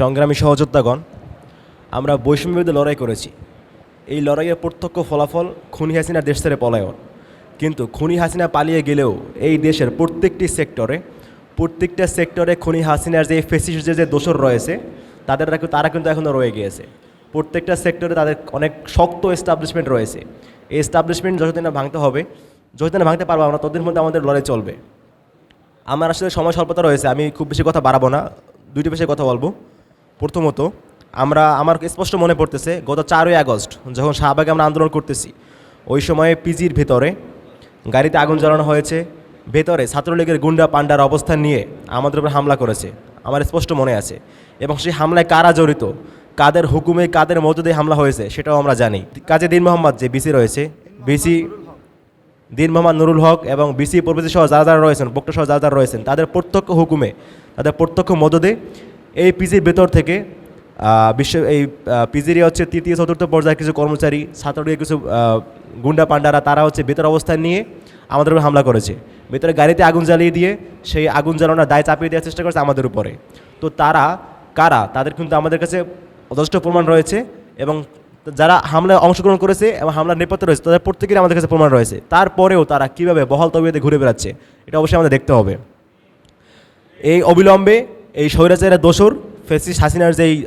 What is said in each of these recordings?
সংগ্রামী সহযোদ্ধাগণ, আমরা বৈষম্য বিরুদ্ধে লড়াই করেছি। এই লড়াইয়ের প্রত্যক্ষ ফলাফল খুনি হাসিনার দেশ ছেড়ে পলায়ন। কিন্তু খুনি হাসিনা পালিয়ে গেলেও এই দেশের প্রত্যেকটি সেক্টরে, প্রত্যেকটা সেক্টরে খুনি হাসিনার যে ফেসিস যে দোষর রয়েছে, তাদের তারা কিন্তু এখনও রয়ে গিয়েছে। প্রত্যেকটা সেক্টরে তাদের অনেক শক্ত এস্টাবলিশমেন্ট রয়েছে। এই এস্টাবলিশমেন্ট যতদিন না ভাঙতে হবে, যতদিন না ভাঙতে পারব আমরা, ততদিন মধ্যে আমাদের লড়াই চলবে। আমার আসলে সময় স্বল্পতা রয়েছে, আমি খুব বেশি কথা বাড়াবো না। দুইটি বিষয়ে কথা বলব। প্রথমত, আমরা, আমার স্পষ্ট মনে পড়তেছে, গত চারই আগস্ট, যখন শাহবাগে আমরা আন্দোলন করতেছি, ওই সময়ে পিজির ভেতরে গাড়িতে আগুন জ্বালানো হয়েছে, ভেতরে ছাত্রলীগের গুন্ডা পান্ডার অবস্থান নিয়ে আমাদের উপর হামলা করেছে, আমার স্পষ্ট মনে আছে। এবং সেই হামলায় কারা জড়িত, কাদের হুকুমে, কাদের মধ্যে হামলা হয়েছে, সেটাও আমরা জানি। কাজে দিন মোহাম্মদ যে বিসি রয়েছে, বিসি দিন মোহাম্মদ নুরুল হক এবং বিসি প্রভৃতি সহ যারা যারা রয়েছেন, বক্তা সহ যারা যারা রয়েছেন, তাদের প্রত্যক্ষ হুকুমে, তাদের প্রত্যক্ষ মদদে এই পিজির ভেতর থেকে বিশ্ব, এই পিজির হচ্ছে তৃতীয়, চতুর্থ পর্যায়ের কিছু কর্মচারী, ছাত্রলীগের কিছু গুন্ডা পান্ডারা তারা হচ্ছে ভেতর অবস্থান নিয়ে আমাদের উপর হামলা করেছে। ভেতরে গাড়িতে আগুন জ্বালিয়ে দিয়ে সেই আগুন জ্বালানোর দায় চাপিয়ে দেওয়ার চেষ্টা করেছে আমাদের উপরে। তো তারা, কারা? তাদের কিন্তু আমাদের কাছে যথেষ্ট প্রমাণ রয়েছে এবং যারা হামলায় অংশগ্রহণ করেছে এবং হামলার নেপথ্যে রয়েছে, তাদের প্রত্যেকেরই আমাদের কাছে প্রমাণ রয়েছে। তারপরেও তারা কীভাবে বহাল তবিয়তে ঘুরে বেড়াচ্ছে, এটা অবশ্যই আমাদের দেখতে হবে। এই অবিলম্বে এই স্বৈরাচারের দোসর ফেসিস হাসিনার যেই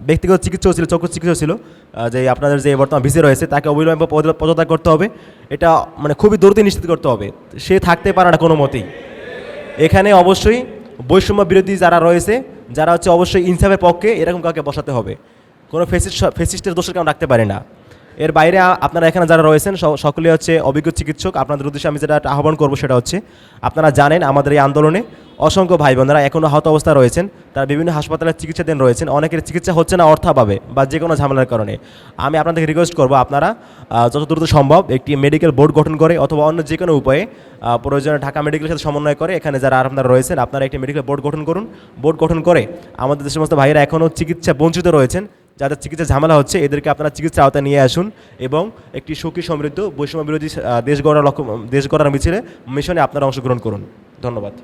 ব্যক্তিগত চিকিৎসক ছিল, চক্ষু চিকিৎসক ছিল যে আপনাদের যে বর্তমান ভিসে রয়েছে, তাকে অবিলম্বে পদ- পদত্যাগ করতে হবে। এটা মানে খুবই দ্রুত নিশ্চিত করতে হবে। সে থাকতে পারে না কোনো মতেই। এখানে অবশ্যই বৈষম্য বিরোধী যারা রয়েছে, যারা হচ্ছে অবশ্যই ইনসাফের পক্ষে এরকম কাউকে বসাতে হবে। কোনো ফেসিস্ট ফেসিস্টের দোষকে আমরা রাখতে পারি না। এর বাইরে আপনারা এখানে যারা রয়েছেন সকলে হচ্ছে অভিজ্ঞ চিকিৎসক। আপনাদের উদ্দেশ্যে আমি যেটা আহ্বান করব সেটা হচ্ছে, আপনারা জানেন আমাদের এই আন্দোলনে অসংখ্য ভাই বোনেরা এখনও আহত অবস্থায় রয়েছেন। তারা বিভিন্ন হাসপাতালে চিকিৎসাধীন রয়েছেন। অনেকের চিকিৎসা হচ্ছে না অর্থাভাবে বা যে কোনো ঝামেলার কারণে। আমি আপনাদেরকে রিকোয়েস্ট করব আপনারা যত দ্রুত সম্ভব একটি মেডিকেল বোর্ড গঠন করে অথবা অন্য যে কোনো উপায়ে প্রয়োজনে ঢাকা মেডিকেলের সাথে সমন্বয় করে এখানে যারা আপনারা রয়েছেন, আপনারা একটি মেডিকেল বোর্ড গঠন করুন। বোর্ড গঠন করে আমাদের যে সমস্ত ভাইয়েরা এখনও চিকিৎসা বঞ্চিত রয়েছেন যাদের চিকিৎসা ঝামেলা হচ্ছে, এদেরকে আপনারা চিকিৎসা আওতায় নিয়ে আসুন এবং একটি সুখী সমৃদ্ধ বৈষম্য বিরোধী দেশ গড়ার লক্ষ্য, দেশ গড়ার মিছিলে মিশনে আপনারা অংশগ্রহণ করুন। ধন্যবাদ।